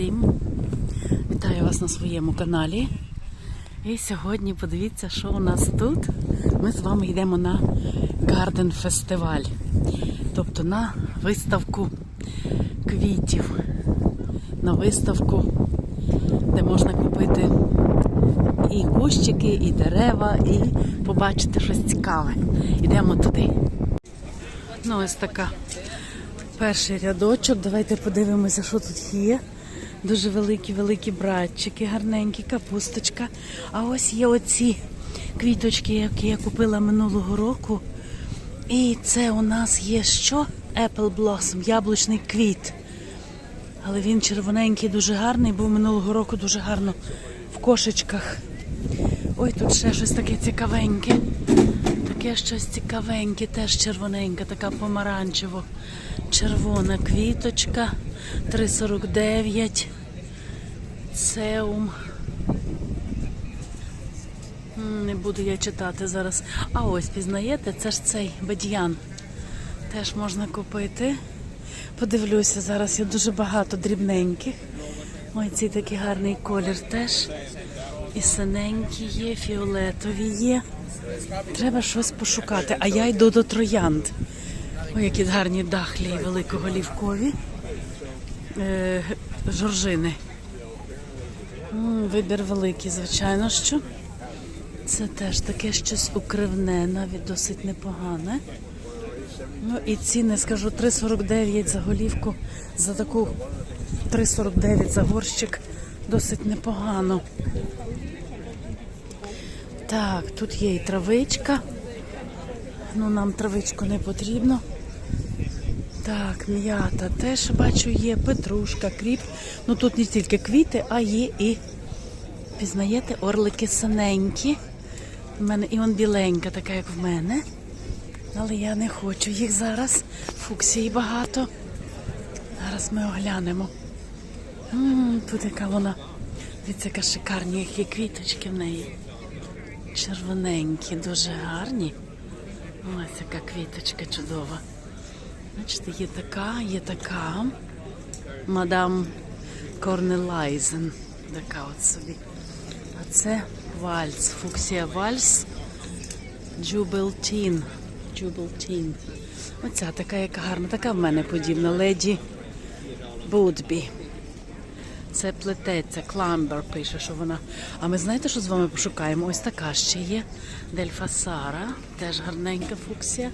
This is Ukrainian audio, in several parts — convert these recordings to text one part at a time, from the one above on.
Усім! Вітаю вас на своєму каналі. І сьогодні подивіться, що у нас тут. Ми з вами йдемо на Гарден фестиваль, тобто на виставку квітів, на виставку, де можна купити і кущики, і дерева, і побачити щось цікаве. Йдемо туди. Ну, ось така перший рядочок. Давайте подивимося, що тут є. Дуже великі, великі братчики, гарненькі, капусточка. А ось є оці квіточки, які я купила минулого року. І це у нас є що? Apple Blossom, яблучний квіт. Але він червоненький, дуже гарний, був минулого року дуже гарно в кошечках. Ой, тут ще щось таке цікавеньке. Таке щось цікавеньке, теж червоненька, така помаранчево. Червона квіточка 3,49. Цеум. Не буду я читати зараз. А ось пізнаєте, це ж цей бадьян. Теж можна купити. Подивлюся, зараз є дуже багато дрібненьких. Ой, цей такий гарний колір теж. І синенькі є, фіолетові є. Треба щось пошукати. А я йду до троянд. Ой, які гарні дахлі великоголівкові. Е, жоржини. М, Вибір великий, звичайно, що. Це теж таке щось укривне, навіть досить непогане. Ну і ціни, скажу, 3,49 за голівку, за таку 3,49 за горщик досить непогано. Так, тут є і травичка. Ну, нам травичку не потрібно. Так, м'ята теж бачу є, петрушка, кріп. Ну тут не тільки квіти, а є і, пізнаєте, орлики синенькі. У мене і он біленька, така, як в мене. Але я не хочу їх зараз. Фуксії багато. Зараз ми оглянемо. М, тут яка вона. Дивіться, яка шикарні, які квіточки в неї. Червоненькі, дуже гарні. Ось яка квіточка чудова. Бачите, є така, є така. Мадам Корнелайзен. Така от собі. А це вальс. Фуксія вальс. Джубелтін. Джубелтін. Оця така, яка гарна, така в мене подібна. Леді Будбі. Це плететься, кламбер пише, що вона. А ми знаєте, що з вами пошукаємо? Ось така ще є. Дельфа Сара, теж гарненька фуксія.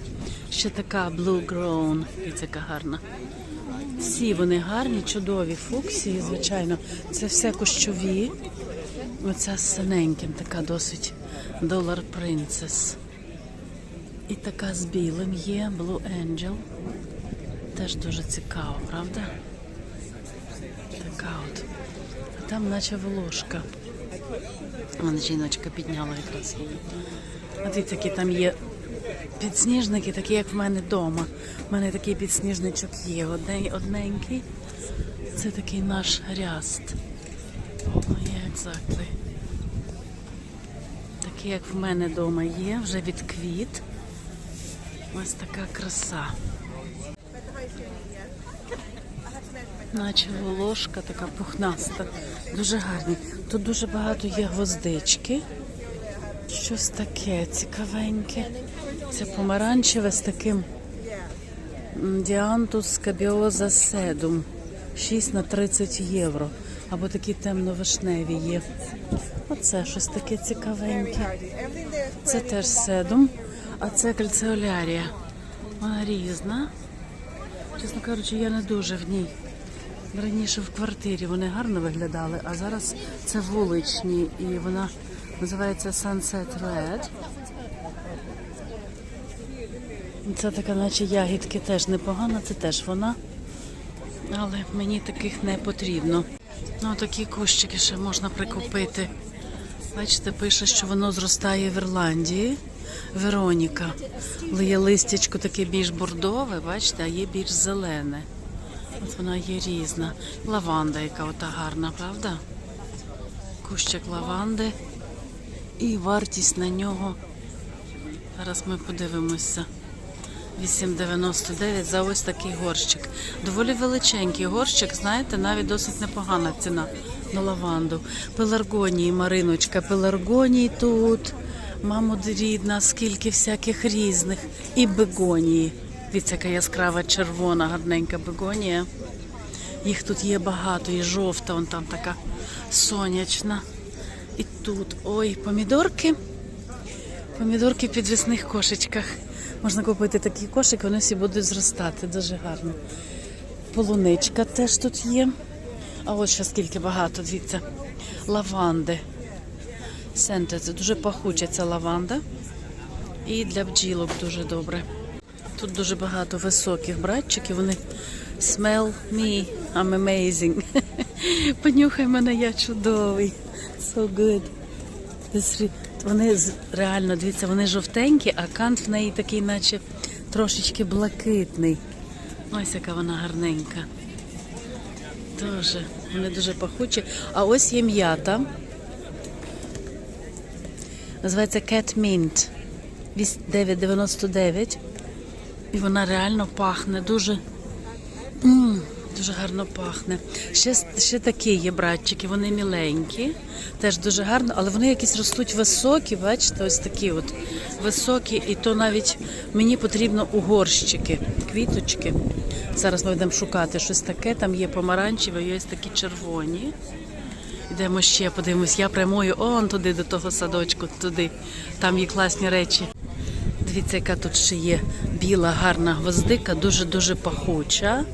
Ще така Blue Grown. І яка гарна. Всі вони гарні, чудові фуксії, звичайно. Це все кущові. Оця з синеньким, така досить Dollar Princess. І така з білим є, Blue Angel. Теж дуже цікаво, правда? Така. А там наче волошка. Вон жіночка підняла якраз її. А дивіться, які там є підсніжники, такі як в мене вдома. У мене такий підсніжничок є. Одне, одненький. Це такий наш ряст. Exactly. Такий, як в мене вдома є, вже від квіт. Ось така краса. Наче волошка така пухнаста. Дуже гарні. Тут дуже багато є гвоздички. Щось таке цікавеньке. Це помаранчеве з таким діантус кабіоза седум. 6 на 30 євро. Або такі темно-вишневі є. Оце щось таке цікавеньке. Це теж седум, а це кальцеолярія. Вона різна. Чесно кажучи, я не дуже в ній. Раніше в квартирі вони гарно виглядали, а зараз це вуличні і вона називається Sunset Red. Це така, наче ягідки теж непогана, це теж вона. Але мені таких не потрібно. Ну, такі кущики ще можна прикупити. Бачите, пише, що воно зростає в Ірландії. Вероніка. Є листячко таке більш бордове, бачите, а є більш зелене. От вона є різна. Лаванда, яка ота гарна, правда? Кущик лаванди. І вартість на нього. Зараз ми подивимося. 8,99 за ось такий горщик. Доволі величенький горщик, знаєте, навіть досить непогана ціна на лаванду. Пеларгонії, Мариночка, пеларгонії тут. Мамо рідна, скільки всяких різних. І бегонії. Дивіться, яка яскрава червона, гарненька бегонія. Їх тут є багато, і жовта, вон там така сонячна. І тут, ой, помідорки. Помідорки в підвісних кошечках. Можна купити такий кошик, вони всі будуть зростати. Дуже гарно. Полуничка теж тут є. А от ще скільки багато, дивіться. Лаванди. Сенте, це дуже пахуча ця лаванда. І для бджілок дуже добре. Тут дуже багато високих братчиків. Вони smell me, I'm amazing. Понюхай мене, я чудовий. So good. This Вони реально, дивіться, вони жовтенькі, а кант в неї такий, наче трошечки блакитний. Ось яка вона гарненька. Дуже, вони дуже пахучі. А ось є м'ята. Називається Cat Mint. Віс- 9,99. І вона реально пахне дуже. Дуже гарно пахне. Ще, ще такі є братчики, вони міленькі, теж дуже гарно, але вони якісь ростуть високі, бачите, ось такі от високі, і то навіть мені потрібно у горщики, квіточки. Зараз ми будемо шукати щось таке. Там є помаранчеві, є такі червоні. Йдемо ще, подивимось. Я прямую он туди, до того садочку, туди. Там є класні речі. Дивіться, яка тут ще є біла, гарна гвоздика, дуже-дуже пахуча.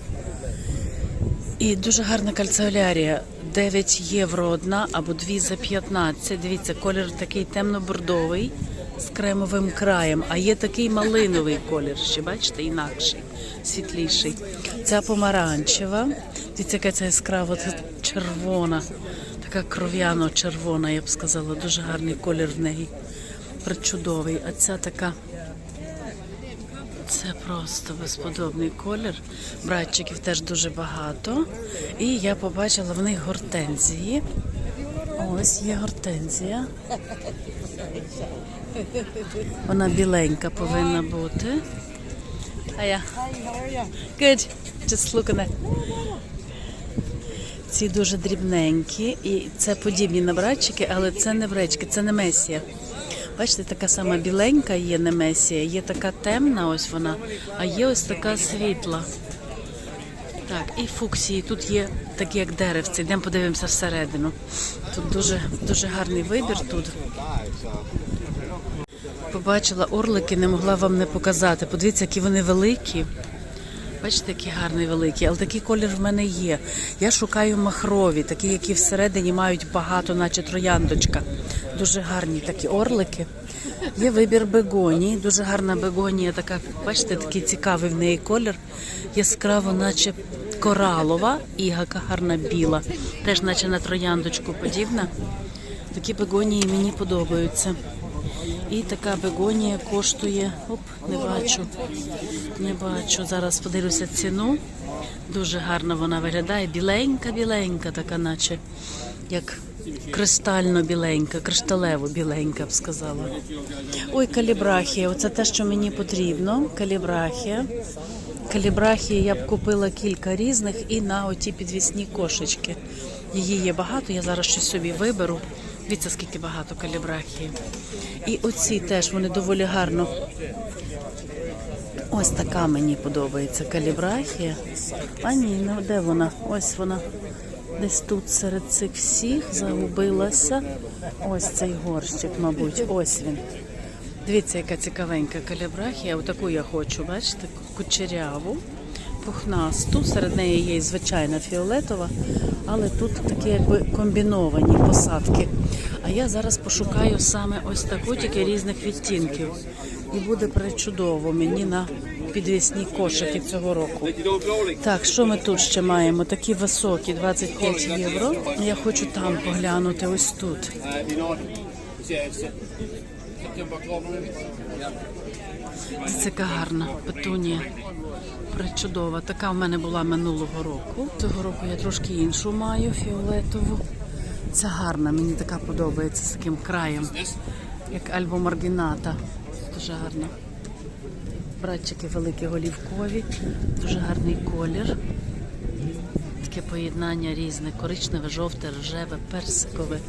І дуже гарна кальцеолярія. 9 євро одна або дві за 15. Дивіться, колір такий темно-бордовий з кремовим краєм. А є такий малиновий колір, ще бачите, інакший, світліший. Ця помаранчева. Дивіться, яка це яскрава це червона, така кров'яно-червона, я б сказала. Дуже гарний колір в неї. Причудовий. А ця така це просто безподобний колір. Братчиків теж дуже багато. І я побачила в них гортензії. Ось є гортензія. Вона біленька повинна бути. А я. Good. Just look at. Ці дуже дрібненькі, і це подібні на братчики, але це не бречки, це не месія. Бачите, така сама біленька є не месія, є така темна, ось вона, а є ось така світла. Так, і фуксії. Тут є такі, як деревці. Йдемо подивимося всередину. Тут дуже, дуже гарний вибір тут. Побачила орлики, не могла вам не показати. Подивіться, які вони великі. Бачите, які гарні великі, але такий колір в мене є. Я шукаю махрові, такі, які всередині мають багато, наче трояндочка. Дуже гарні такі орлики. Є вибір бегонії, дуже гарна бегонія, така, бачите, такий цікавий в неї колір. Яскраво, наче коралова і гарна біла. Теж, наче на трояндочку подібна. Такі бегонії мені подобаються. І така бегонія коштує. Оп, не бачу. Не бачу. Зараз подивлюся ціну. Дуже гарно вона виглядає. Біленька, біленька, така, наче як кристально біленька, кришталево біленька б сказала. Ой, калібрахія. Оце те, що мені потрібно. Калібрахія. Калібрахії я б купила кілька різних і на оті підвісні кошечки. Її є багато, я зараз щось собі виберу. Дивіться, скільки багато калібрахії. І оці теж вони доволі гарно. Ось така мені подобається калібрахія. А ні, ну де вона? Ось вона. Десь тут серед цих всіх загубилася. Ось цей горщик, мабуть. Ось він. Дивіться, яка цікавенька калібрахія. Отаку я хочу, бачите, кучеряву, пухнасту. Серед неї є звичайна фіолетова, але тут такі якби комбіновані посадки. А я зараз пошукаю саме ось таку, тільки різних відтінків. І буде причудово мені на підвісні кошики цього року. Так, що ми тут ще маємо? Такі високі, 25 євро. Я хочу там поглянути, ось тут. Це яка гарна петунія. Причудова. Така в мене була минулого року. Цього року я трошки іншу маю, фіолетову. Ця гарна, мені така подобається з таким краєм, як альбо маргіната. Дуже гарна. Братчики великі голівкові, дуже гарний колір. Таке поєднання різне: коричневе, жовте, рожеве, персикове.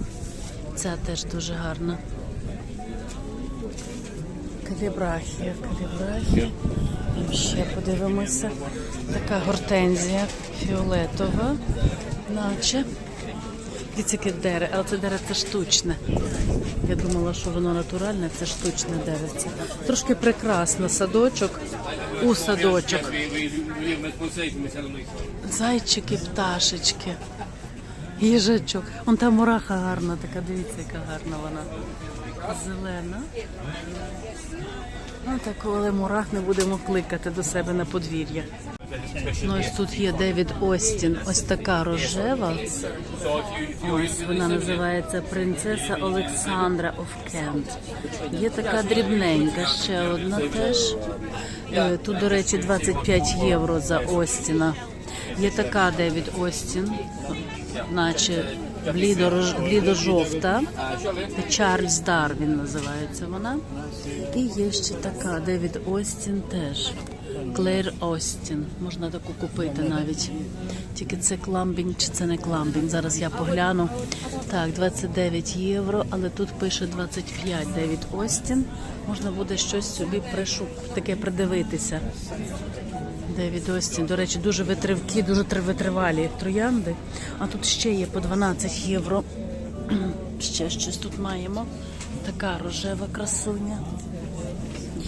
Ця теж дуже гарна. Калібрахія, калібрахія. Ще подивимося. Така гортензія фіолетова, наче. Дивіться, яке дерево, але це дерево це штучне. Я думала, що воно натуральне, це штучне деревце. Трошки прекрасно. Садочок у садочок. Зайчики, пташечки, їжачок. Вон там мураха гарна, така дивіться, яка гарна вона. Зелена. Ну так, коли мурах не будемо кликати до себе на подвір'я. Ну, ось тут є Девід Остін. Ось така рожева. Ось вона називається Принцеса Олександра of Кент. Є така дрібненька, ще одна теж. Е, Тут, до речі, 25 євро за Остіна. Є така Девід Остін, наче блідо-жовта. Чарльз Дарвін називається вона. І є ще така Девід Остін теж. Клейр Остін. Можна таку купити навіть. Тільки це кламбінг чи це не кламбінг. Зараз я погляну. Так, 29 євро, але тут пише 25 Девід Остін. Можна буде щось собі пришук, таке придивитися. Девід Остін, до речі, дуже витривкі, дуже три- витривалі троянди. А тут ще є по 12 євро. Ще щось тут маємо. Така рожева красуня.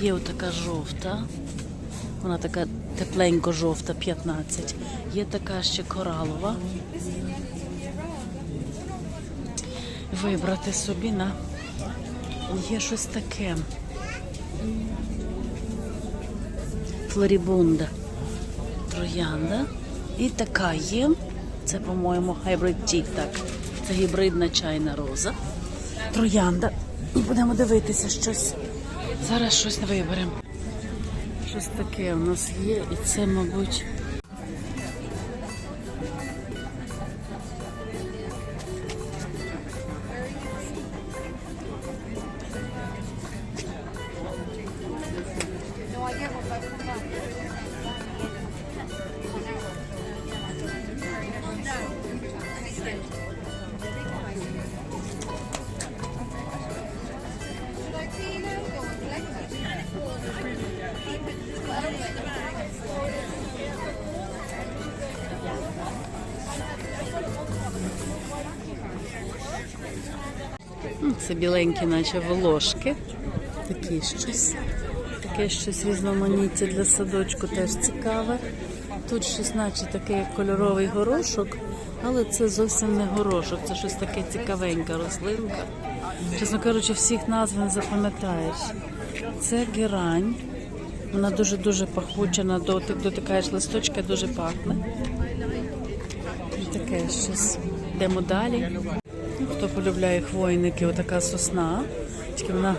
Є отака жовта. Вона така тепленько жовта, 15. Є така ще коралова. Вибрати собі на є щось таке. Флорібунда. Троянда. І така є. Це, по-моєму, Hybrid Tea, так. Це гібридна чайна роза. Троянда. І будемо дивитися щось. Зараз щось виберемо. Щось таке у нас є, і це, мабуть. Це біленькі, наче волошки. Такі щось. Таке щось різноманіття для садочку теж цікаве. Тут щось, наче такий кольоровий горошок, але це зовсім не горошок, це щось таке цікавенька рослинка. Чесно кажучи, всіх назв не запам'ятаєш. Це герань. Вона дуже-дуже пахуча на дотик, дотикаєш листочка, дуже пахне. І таке щось. Йдемо далі. Хто полюбляє хвойники, отака сосна. Тільки вона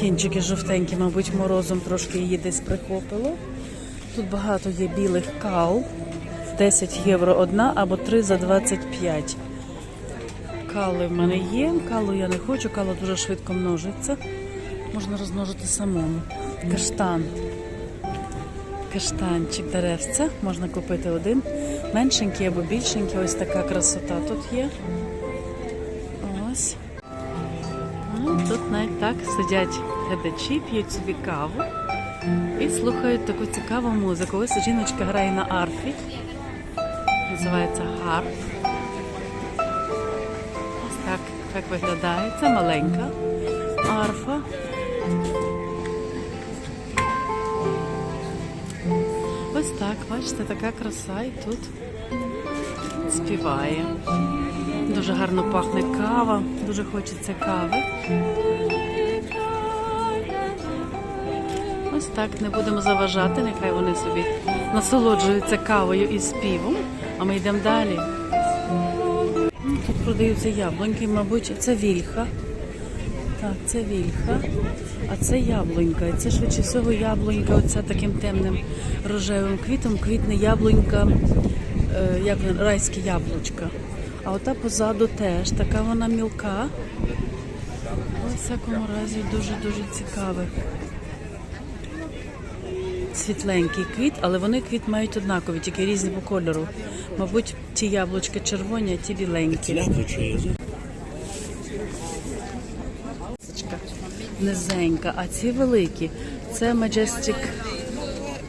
кінчики жовтенькі, мабуть, морозом трошки її десь прихопило. Тут багато є білих кал. 10 євро одна або 3 за 25. Кали в мене є. Калу я не хочу, кала дуже швидко множиться. Можна розмножити самому. Каштан. Каштанчик деревця. Можна купити один. Меншенький або більшенький. Ось така красота тут є. Так сидять глядачі, п'ють собі каву і слухають таку цікаву музику. Ось жіночка грає на арфі. Називається гарп. Ось так, так виглядає. Це маленька арфа. Ось так, бачите, така краса і тут співає. Дуже гарно пахне кава, дуже хочеться кави. Ось так, не будемо заважати, нехай вони собі насолоджуються кавою і співом, а ми йдемо далі. Ну, Тут продаються яблуньки, мабуть, це вільха. Так, це вільха, а це яблунька. Це швидше всього яблунька, оця таким темним рожевим квітом, квітне яблунька, е, як райське яблучка. А ота позаду теж така вона мілка. У всякому разі дуже-дуже цікаве. Світленький квіт, але вони квіт мають однакові, тільки різні по кольору. Мабуть, ті яблучки червоні, а ті біленькі. Низенька, а ці великі. Це Majestic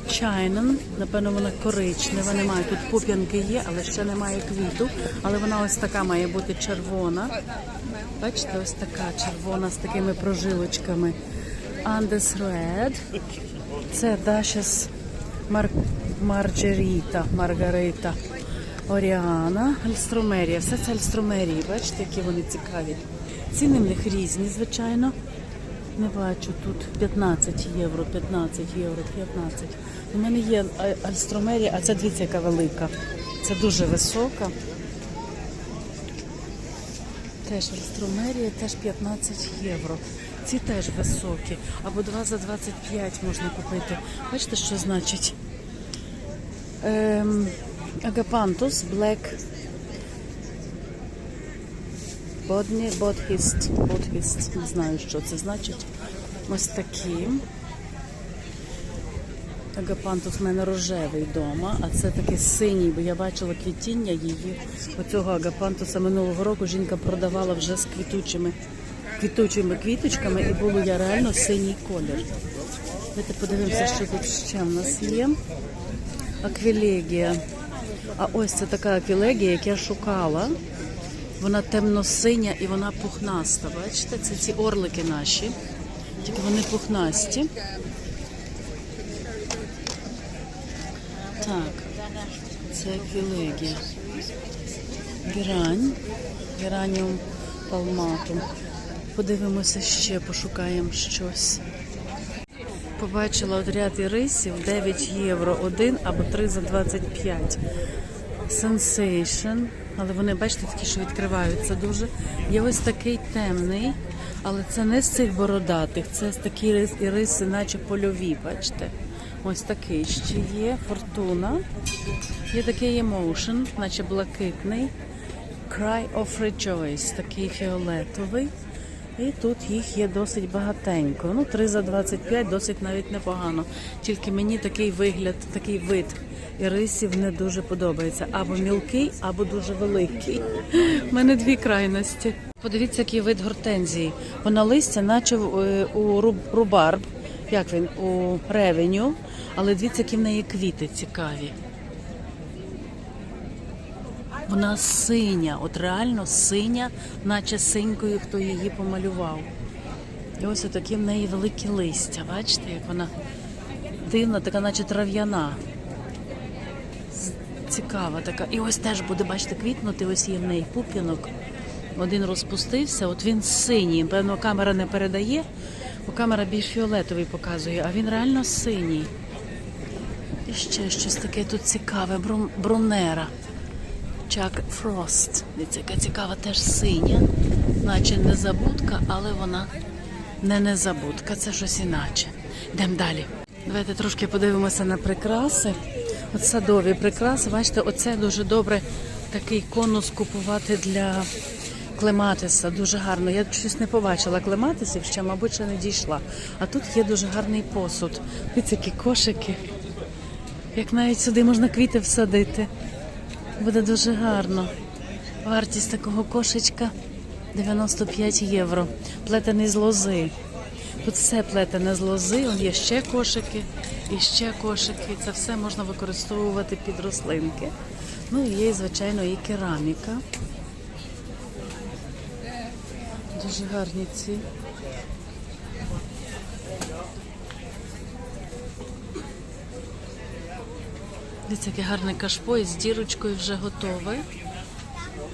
China. Напевно, вона коричнева. Немає тут пуп'янки є, але ще немає квіту. Але вона ось така має бути червона. Бачите, ось така червона з такими прожилочками. Andes Red. Це Dashes Мар... Марджеріта, Маргарита, Оріана, Альстромерія. Все це альстромерії. Бачите, які вони цікаві. Ціни в них різні, звичайно. Не бачу тут 15 євро, 15 євро, 15. У мене є альстромерія, а це дивіться, яка велика. Це дуже висока. Теж альстромерія, теж 15 євро. Ці теж високі. Або 2 за 25 можна купити. Бачите, що значить? Агапантус, Black Бодні, Бодхіст, Бодхіст, не знаю, що це значить. Ось такі. Агапантус в мене рожевий вдома, а це такий синій, бо я бачила квітіння її. Оцього агапантуса минулого року жінка продавала вже з квітучими, квітучими квіточками і було я реально синій колір. Давайте подивимося, що тут ще в нас є. Аквілегія. А ось це така аквілегія, як я шукала. Вона темно-синя і вона пухнаста. Бачите, це ці орлики наші. Тільки вони пухнасті. Так, це аквілегія. Герань. Гераніум палматум. Подивимося ще, пошукаємо щось. Побачила от ряд ірисів 9 євро один або 3 за 25. Sensation. Але вони, бачите, такі, що відкриваються дуже. Є ось такий темний, але це не з цих бородатих, це з такі рис- іриси, наче польові, бачите? Ось такий ще є. Фортуна. Є такий Emotion, наче блакитний. Cry of Rejoice, такий фіолетовий. І тут їх є досить багатенько. Ну, 3 за 25 досить навіть непогано. Тільки мені такий вигляд, такий вид ірисів не дуже подобається. Або мілкий, або дуже великий. У мене дві крайності. Подивіться, який вид гортензії. Вона листя, наче е, у руб- рубарб, як він, у ревеню, але дивіться, які в неї квіти цікаві. Вона синя, от реально синя, наче синькою, хто її помалював. І ось такі в неї великі листя. Бачите, як вона дивна, така, наче трав'яна. Цікава така. І ось теж буде, бачите, квітнути, ось є в неї пуп'янок. Один розпустився, от він синій. Певно, камера не передає, бо камера більш фіолетовий показує, а він реально синій. І ще щось таке тут цікаве, брун- брунера. Чак Фрост. Дивіться, яка цікава, теж синя, наче незабудка, але вона не незабудка, це щось іначе. Йдемо далі. Давайте трошки подивимося на прикраси. От садові прикраси. Бачите, оце дуже добре такий конус купувати для клематиса. Дуже гарно. Я щось не побачила клематисів, ще, мабуть, ще не дійшла. А тут є дуже гарний посуд. Дивіться, які кошики. Як навіть сюди можна квіти всадити. Буде дуже гарно. Вартість такого кошечка 95 євро. Плетений з лози. Тут все плетене з лози, є ще кошики і ще кошики. Це все можна використовувати під рослинки. Ну і є, звичайно, і кераміка. Дуже гарні ці. Дивіться, яке гарне кашпо із дірочкою вже готове.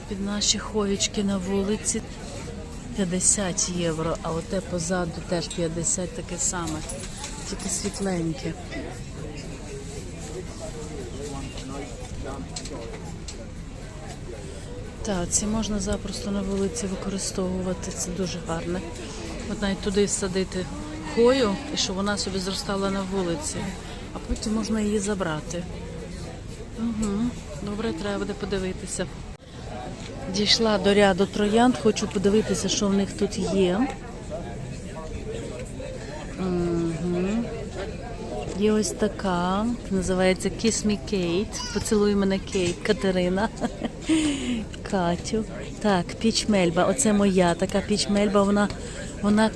Під наші ховічки на вулиці 50 євро, а оте позаду теж 50 таке саме, тільки світленьке. Так, ці можна запросто на вулиці використовувати, це дуже гарне. От навіть туди садити хою, і щоб вона собі зростала на вулиці, а потім можна її забрати. Угу. Добре, треба буде подивитися. Дійшла до ряду троянд, хочу подивитися, що в них тут є. Угу. Є ось така, називається Kiss Me Kate. Поцілуй мене Кейт, Катерина. Катю. Так, піч мельба. Оце моя така піч мельба, вона, вона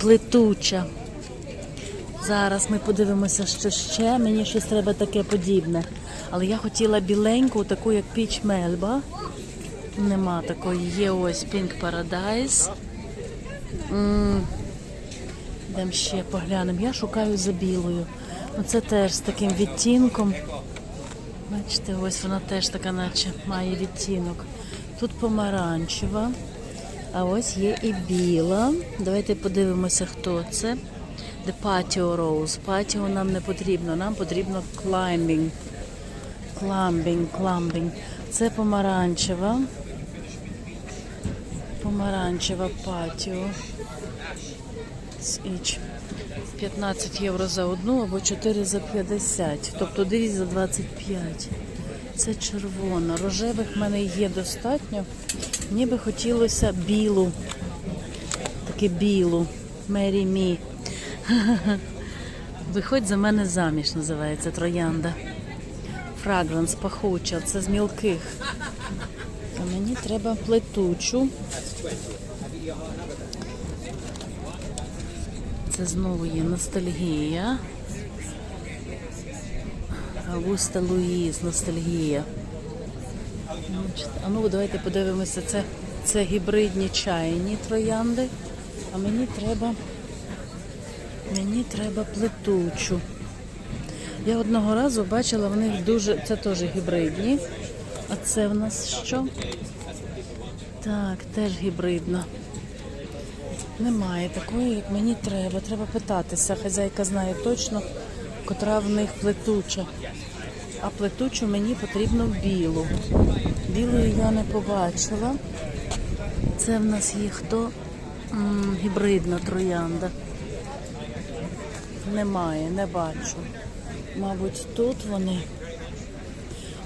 плетуча. Зараз ми подивимося, що ще. Мені щось треба таке подібне. Але я хотіла біленьку, таку як піч мельба. Нема такої. Є ось Pink Paradise. Йдемо ще поглянемо. Я шукаю за білою. Ну, це теж з таким відтінком. Бачите, ось вона теж така, наче має відтінок. Тут помаранчева, а ось є і біла. Давайте подивимося, хто це. The Patio Rose. Patio нам не потрібно, нам потрібно climbing. Climbing, climbing. Це помаранчева. Помаранчева патіо. З 15 євро за одну або 4 за 50, тобто 9 за 25. Це червона. Рожевих в мене є достатньо. Мені хотілося білу. Таке білу. Мері Мі. Виходь за мене заміж, називається троянда. Фрагранс пахуча, це з мілких. А мені треба плетучу. Це знову є ностальгія. Августа Луїз, ностальгія. А ну давайте подивимося, це, це гібридні чайні троянди. А мені треба. Мені треба плетучу. Я одного разу бачила в них дуже. Це теж гібридні. А це в нас що? Так, теж гібридна. Немає такої, як мені треба. Треба питатися. Хазяйка знає точно, котра в них плетуча. А плетучу мені потрібно білу. Білої я не побачила. Це в нас є хто? М, гібридна троянда. Немає, не бачу. Мабуть, тут вони.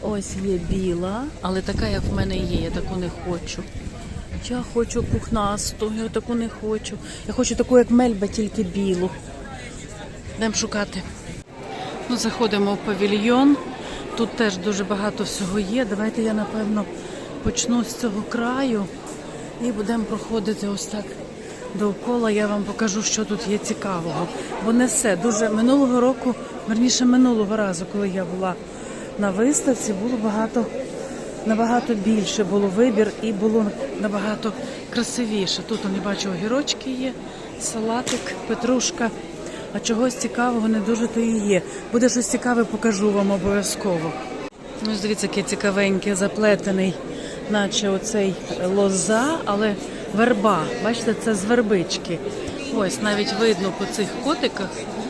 Ось є біла, але така, як в мене є, я таку не хочу. Я хочу пухнасту, я таку не хочу. Я хочу таку, як мельба, тільки білу. Йдемо шукати. Ну, заходимо в павільйон. Тут теж дуже багато всього є. Давайте я, напевно, почну з цього краю і будемо проходити ось так довкола. Я вам покажу, що тут є цікавого. Бо не все. Дуже минулого року, верніше минулого разу, коли я була на виставці, було багато, набагато більше було вибір і було набагато красивіше. Тут я бачу огірочки є, салатик, петрушка. А чогось цікавого не дуже то і є. Буде щось цікаве, покажу вам обов'язково. Ну, дивіться, який цікавенький, заплетений, наче оцей лоза, але верба. Бачите, це з вербички. Ось навіть видно по цих котиках,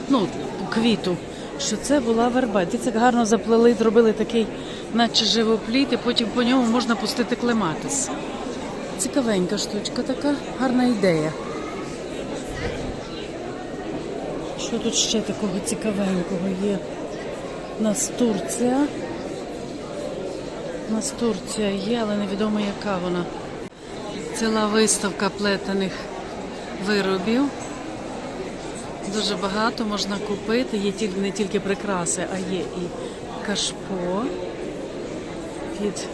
ну, квіту, що це була верба. Дивіться, як гарно заплели, зробили такий, наче живопліт, і потім по ньому можна пустити клематис. Цікавенька штучка така, гарна ідея. Що тут ще такого цікавенького є? У нас Турція. У нас Турція є, але невідомо яка вона. Ціла виставка плетених виробів. Дуже багато можна купити. Є не тільки прикраси, а є і кашпо. Під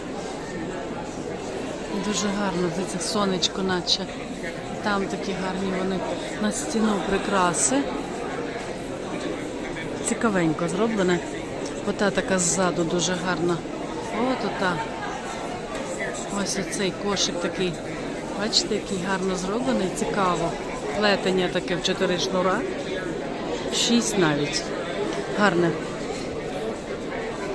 дуже гарно, дивіться, сонечко, наче. Там такі гарні вони на стіну прикраси. Цікавенько зроблене. Ота така ззаду дуже гарна. От ота. Ось оцей кошик такий. Бачите, який гарно зроблений, цікаво. Плетення таке в чотири шнура. Шість навіть. Гарне.